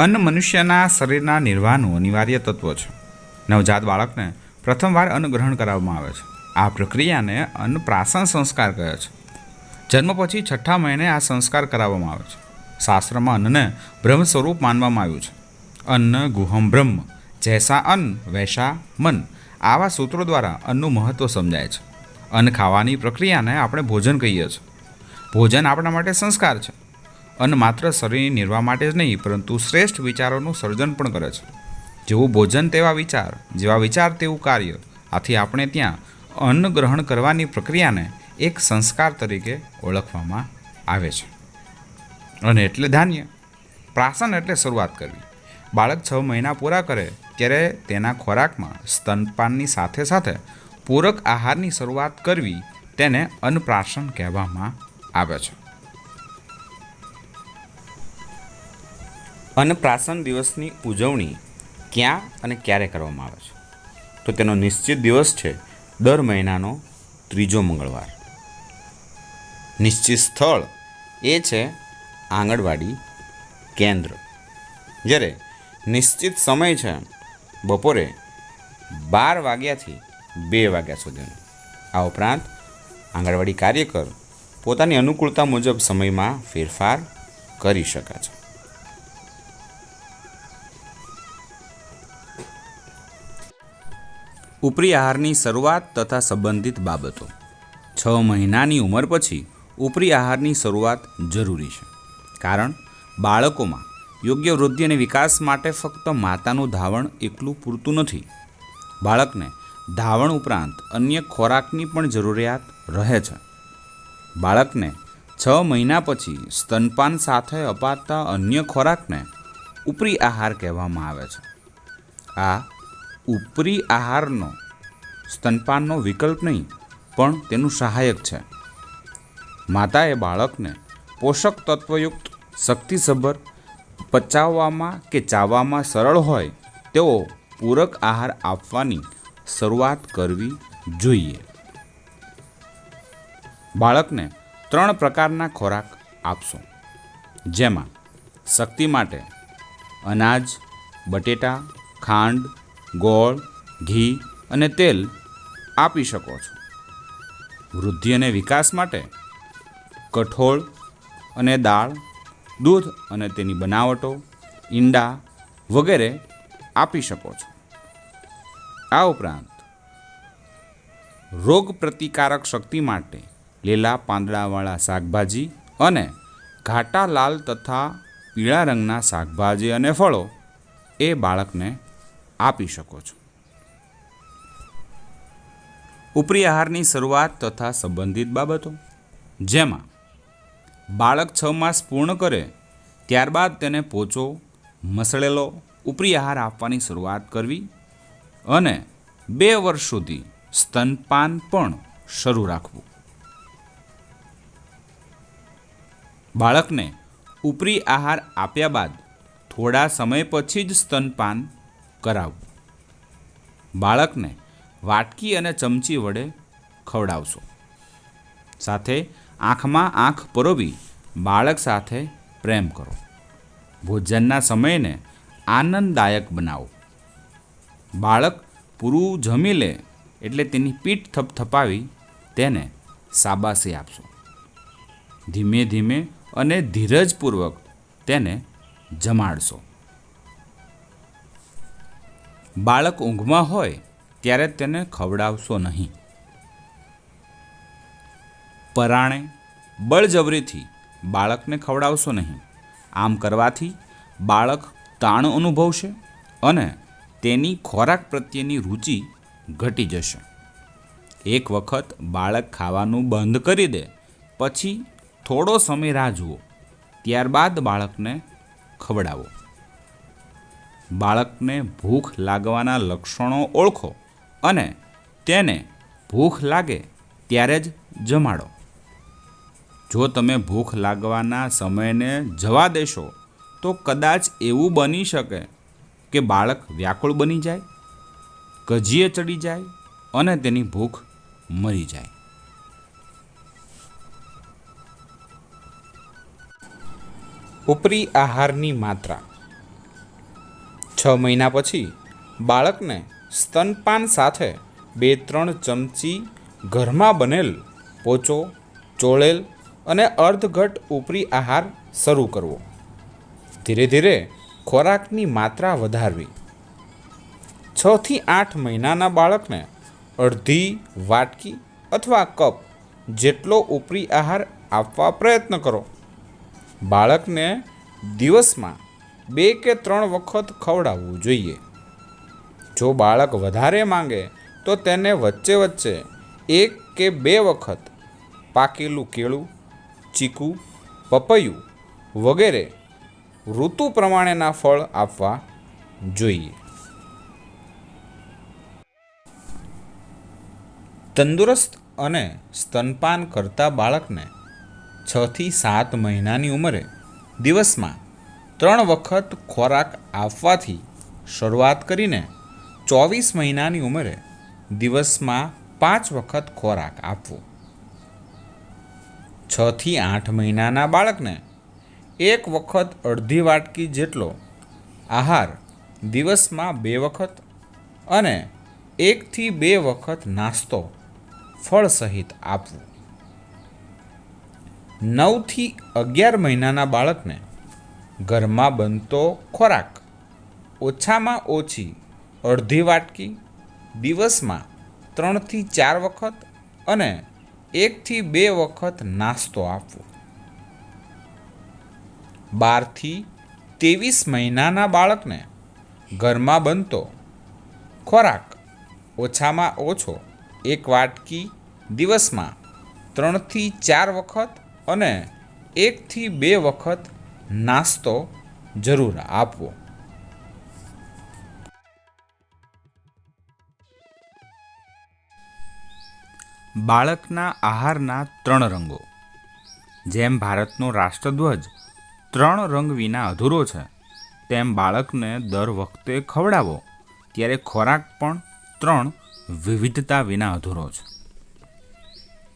અન્ન મનુષ્યના શરીરના નિર્વાહનું અનિવાર્ય તત્વ છે. નવજાત બાળકને પ્રથમવાર અન્ન ગ્રહણ કરાવવામાં આવે છે. આ પ્રક્રિયાને અન્નપ્રાસન સંસ્કાર કહે છે. જન્મ પછી છઠ્ઠા મહિને આ સંસ્કાર કરાવવામાં આવે છે. શાસ્ત્રમાં અન્નને બ્રહ્મ સ્વરૂપ માનવામાં આવ્યું છે. અન્ન ગુહમ બ્રહ્મ, જૈસા અન્ન વૈસા મન આવા સૂત્રો દ્વારા અન્નનું મહત્ત્વ સમજાય છે. અન્ન ખાવાની પ્રક્રિયાને આપણે ભોજન કહીએ છીએ. ભોજન આપણા માટે સંસ્કાર છે. અન્ન માત્ર શરીરની નિર્વાહ માટે જ નહીં, પરંતુ શ્રેષ્ઠ વિચારોનું સર્જન પણ કરે છે. જેવું ભોજન તેવા વિચાર, જેવા વિચાર તેવું કાર્ય. આથી આપણે ત્યાં અન્ન ગ્રહણ કરવાની પ્રક્રિયાને એક સંસ્કાર તરીકે ઓળખવામાં આવે છે. અને એટલે ધાન્ય. પ્રાસન એટલે શરૂઆત કરવી. બાળક છ મહિના પૂરા કરે ત્યારે તેના ખોરાકમાં સ્તનપાનની સાથે સાથે પૂરક આહારની શરૂઆત કરવી તેને અન્નપ્રાશન કહેવામાં આવે છે. અન્નપ્રાશન દિવસની ઉજવણી ક્યાં અને ક્યારે કરવામાં આવે છે? તો તેનો નિશ્ચિત દિવસ છે દર મહિનાનો ત્રીજો મંગળવાર. નિશ્ચિત સ્થળ એ છે આંગણવાડી કેન્દ્ર. જ્યારે નિશ્ચિત સમય છે બપોરે બાર વાગ્યાથી બે વાગ્યા સુધીનો. આ ઉપરાંત આંગણવાડી કાર્યકર પોતાની અનુકૂળતા મુજબ સમયમાં ફેરફાર કરી શકે છે. ઉપરી આહારની શરૂઆત તથા સંબંધિત બાબતો. છ મહિનાની ઉંમર પછી ઉપરી આહારની શરૂઆત જરૂરી છે. કારણ, બાળકોમાં યોગ્ય વૃદ્ધિ અને વિકાસ માટે ફક્ત માતાનું ધાવણ એકલું પૂરતું નથી. બાળકને ધાવણ ઉપરાંત અન્ય ખોરાકની પણ જરૂરિયાત રહે છે. બાળકને છ મહિના પછી સ્તનપાન સાથે અપાતા અન્ય ખોરાકને ઉપરી આહાર કહેવામાં આવે છે. આ ઉપરી આહારનો, સ્તનપાનનો વિકલ્પ નહીં, પણ તેનું સહાયક છે. માતાએ બાળકને પોષક તત્વયુક્ત શક્તિસભર પચાવવામાં કે ચાવવામાં સરળ હોય તેવો પૂરક આહાર આપવાની શરૂઆત કરવી જોઈએ. બાળકને ત્રણ પ્રકારના ખોરાક આપશો. જેમાં શક્તિ માટે અનાજ, બટેટા, ખાંડ ગોળ, ઘી અને તેલ આપી શકો છો. વૃદ્ધિ અને વિકાસ માટે કઠોળ અને દાળ, દૂધ અને તેની બનાવટો, ઈંડા વગેરે આપી શકો છો. આ ઉપરાંત રોગ પ્રતિકારક શક્તિ માટે લીલા પાંદડાવાળા શાકભાજી અને ઘાટા લાલ તથા પીળા રંગના શાકભાજી અને ફળો એ બાળકને આપી શકો છો. ઉપરી આહારની શરૂઆત તથા સંબંધિત બાબતો. જેમાં બાળક છ માસ પૂર્ણ કરે, ત્યારબાદ તેને પોચો, મસળેલો ઉપરી આહાર આપવાની શરૂઆત કરવી અને બે વર્ષ સુધી સ્તનપાન પણ શરૂ રાખવું. બાળકને ઉપરી આહાર આપ્યા બાદ થોડા સમય પછી જ સ્તનપાન કરાવવું બાળકને વાટકી અને ચમચી વડે ખવડાવશો. સાથે આંખમાં આંખ પરોવી બાળક સાથે પ્રેમ કરો. ભોજનના સમયને આનંદદાયક બનાવો. બાળક પૂરું જમી લે એટલે તેની પીઠ થપથપાવી તેને સાબાસી આપશો. ધીમે ધીમે અને ધીરજપૂર્વક તેને જમાડશો. બાળક ઊંઘમાં હોય ત્યારે તેને ખવડાવશો નહીં. પરાણે બળજબરીથી બાળકને ખવડાવશો નહીં. આમ કરવાથી બાળક તાણ અનુભવશે અને તેની ખોરાક પ્રત્યેની રુચિ ઘટી જશે. એક વખત બાળક ખાવાનું બંધ કરી દે, પછી થોડો સમય રાહ જુઓ, ત્યારબાદ બાળકને ખવડાવો. બાળકને ભૂખ લાગવાના લક્ષણો ઓળખો અને તેને ભૂખ લાગે ત્યારે જ જમાડો. જો તમે ભૂખ લાગવાના સમયને જવા દેશો, તો કદાચ એવું બની શકે કે બાળક વ્યાકુળ બની જાય કજીએ ચડી જાય અને તેની ભૂખ મરી જાય. ઉપરી આહારની માત્રા. છ મહિના પછી બાળકને સ્તનપાન સાથે બે ત્રણ ચમચી ઘરમાં બનેલ પોચો, ચોળેલ અને અર્ધઘટ ઉપરી આહાર શરૂ કરવો. ધીરે ધીરે ખોરાકની માત્રા વધારવી. છથી આઠ મહિનાના બાળકને અડધી વાટકી અથવા કપ જેટલો ઉપરી આહાર આપવા પ્રયત્ન કરો. બાળકને દિવસમાં બે કે ત્રણ વખત ખવડાવવું જોઈએ. જો બાળક વધારે માંગે, તો તેને વચ્ચે વચ્ચે એક કે બે વખત પાકેલું કેળું, ચીકુ, પપૈયું વગેરે ઋતુ પ્રમાણેના ફળ આપવા જોઈએ. તંદુરસ્ત અને સ્તનપાન કરતા બાળકને છથી સાત મહિનાની ઉંમરે દિવસમાં ત્રણ વખત ખોરાક આપવાથી શરૂઆત કરીને ચોવીસ મહિનાની ઉંમરે દિવસમાં પાંચ વખત ખોરાક આપવો. છથી આઠ મહિનાના બાળકને એક વખત અડધી વાટકી જેટલો આહાર દિવસમાં બે વખત અને એકથી બે વખત નાસ્તો ફળ સહિત આપવું. નવથી અગિયાર મહિનાના બાળકને ઘરમાં બનતો ખોરાક. ઓછામાં ઓછી અડધી વાટકી દિવસમાં ત્રણથી ચાર વખત અને એકથી બે વખત નાસ્તો આપવો. બારથી ત્રેવીસ મહિનાના બાળકને ઘરમાં બનતો ખોરાક ઓછામાં ઓછો એક વાટકી દિવસમાં ત્રણથી ચાર વખત અને એકથી બે વખત નાસ્તો જરૂર આપવો. બાળકના આહારના ત્રણ રંગો. જેમ ભારતનો રાષ્ટ્રધ્વજ ત્રણ રંગ વિના અધૂરો છે, તેમ બાળકને દર વખતે ખવડાવો, ત્યારે ખોરાક પણ ત્રણ વિવિધતા વિના અધૂરો છે.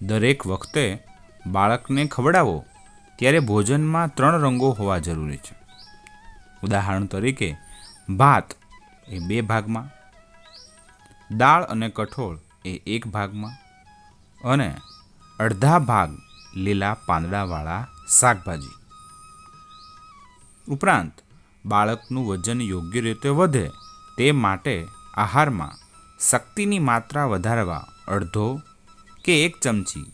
દરેક વખતે બાળકને ખવડાવો ત્યારે ભોજનમાં ત્રણ રંગો હોવા જરૂરી છે. ઉદાહરણ તરીકે, ભાત એ બે ભાગમાં, દાળ અને કઠોળ એ એક ભાગમાં અને અડધા ભાગ લીલા પાંદડાવાળા શાકભાજી. ઉપરાંત, બાળકનું વજન યોગ્ય રીતે વધે તે માટે આહારમાં શક્તિની માત્રા વધારવા અડધો કે એક ચમચી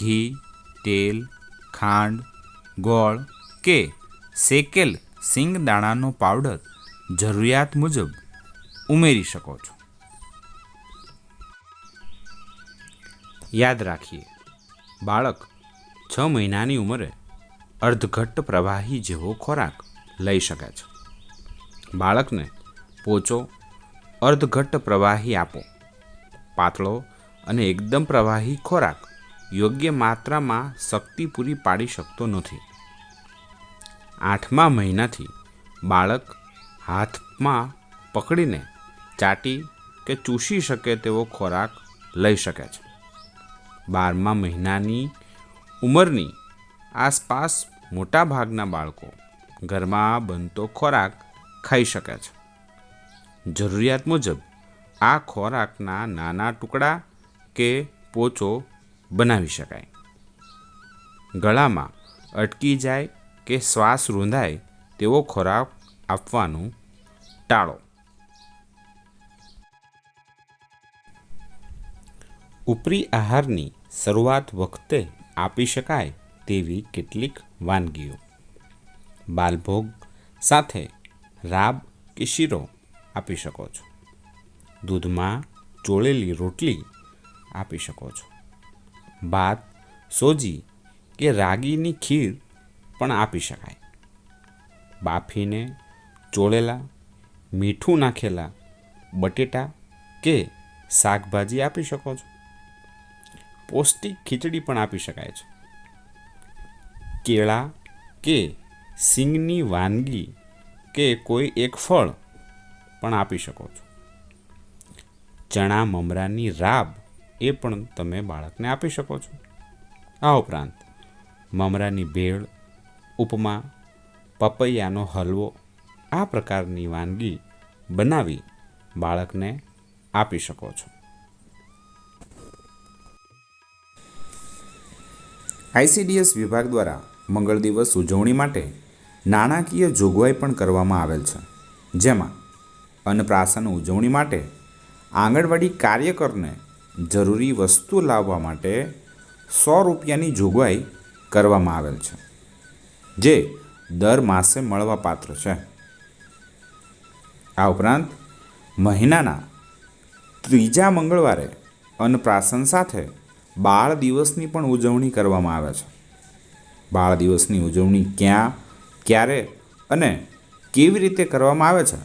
ઘી, તેલ, ખાંડ ગોળ કે શેકેલ સિંગદાણાનો પાવડર જરૂરિયાત મુજબ ઉમેરી શકો છો. યાદ રાખીએ, બાળક છ મહિનાની ઉંમરે અર્ધઘટ્ટ પ્રવાહી જેવો ખોરાક લઈ શકે છે. બાળકને પોચો, અર્ધઘટ્ટ પ્રવાહી આપો, પાતળો અને એકદમ પ્રવાહી ખોરાક યોગ્ય માત્રામાં શક્તિ પૂરી પાડી શકતો નથી. આઠમા મહિનાથી બાળક હાથમાં પકડીને ચાટી કે ચૂસી શકે તેવો ખોરાક લઈ શકે છે. બારમા મહિનાની ઉંમરની આસપાસ મોટાભાગના બાળકો ઘરમાં બનતો ખોરાક ખાઈ શકે છે. જરૂરિયાત મુજબ આ ખોરાકના નાના ટુકડા કે પોચો બનાવી શકાય. ગળામાં અટકી જાય કે શ્વાસ રૂંધાય તેવો ખોરાક આપવાનું ટાળો. ઉપરી આહારની શરૂઆત વખતે આપી શકાય તેવી કેટલીક વાનગીઓ. બાલભોગ સાથે રાબ કે શીરો આપી શકો છો. દૂધમાં ચોળેલી રોટલી આપી શકો છો. ભાત સોજી કે રાગીની ખીર પણ આપી શકાય. બાફીને ચોળેલા, મીઠું નાખેલા બટેટા કે શાકભાજી આપી શકો છો. પૌષ્ટિક ખીચડી પણ આપી શકાય છે. કેળા કે સિંગની વાનગી કે કોઈ એક ફળ પણ આપી શકો છો. ચણા મમરાની રાબ એ પણ તમે બાળકને આપી શકો છો. આ ઉપરાંત, મમરાની ભેળ, ઉપમા, પપૈયાનો હલવો, આ પ્રકારની વાનગી બનાવી બાળકને આપી શકો છો. આઈસીડીએસ વિભાગ દ્વારા મંગળ દિવસ ઉજવણી માટે નાણાકીય જોગવાઈ પણ કરવામાં આવેલ છે. જેમાં અન્નપ્રાશન ઉજવણી માટે આંગણવાડી કાર્યકરને જરૂરી વસ્તુ લાવવા માટે સો રૂપિયાની જોગવાઈ કરવામાં આવેલ છે, જે દર માસે મળવાપાત્ર છે. આ ઉપરાંત મહિનાના ત્રીજા મંગળવારે અન્નપ્રાશન સાથે બાળ દિવસની પણ ઉજવણી કરવામાં આવે છે. બાળ દિવસની ઉજવણી ક્યાં, ક્યારે અને કેવી રીતે કરવામાં આવે છે,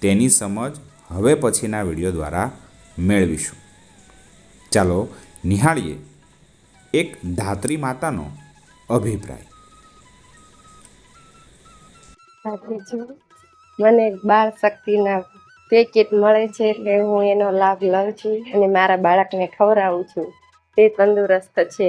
તેની સમજ હવે પછીના વીડિયો દ્વારા મેળવીશું. ચાલો નિહાળીએ એક ધાત્રી માતાનો અભિપ્રાય. મને બાળ શક્તિના પેકેટ મળે છે એટલે હું એનો લાભ લઉં છું અને મારા બાળકને ખવડાવું છું. તે તંદુરસ્ત છે.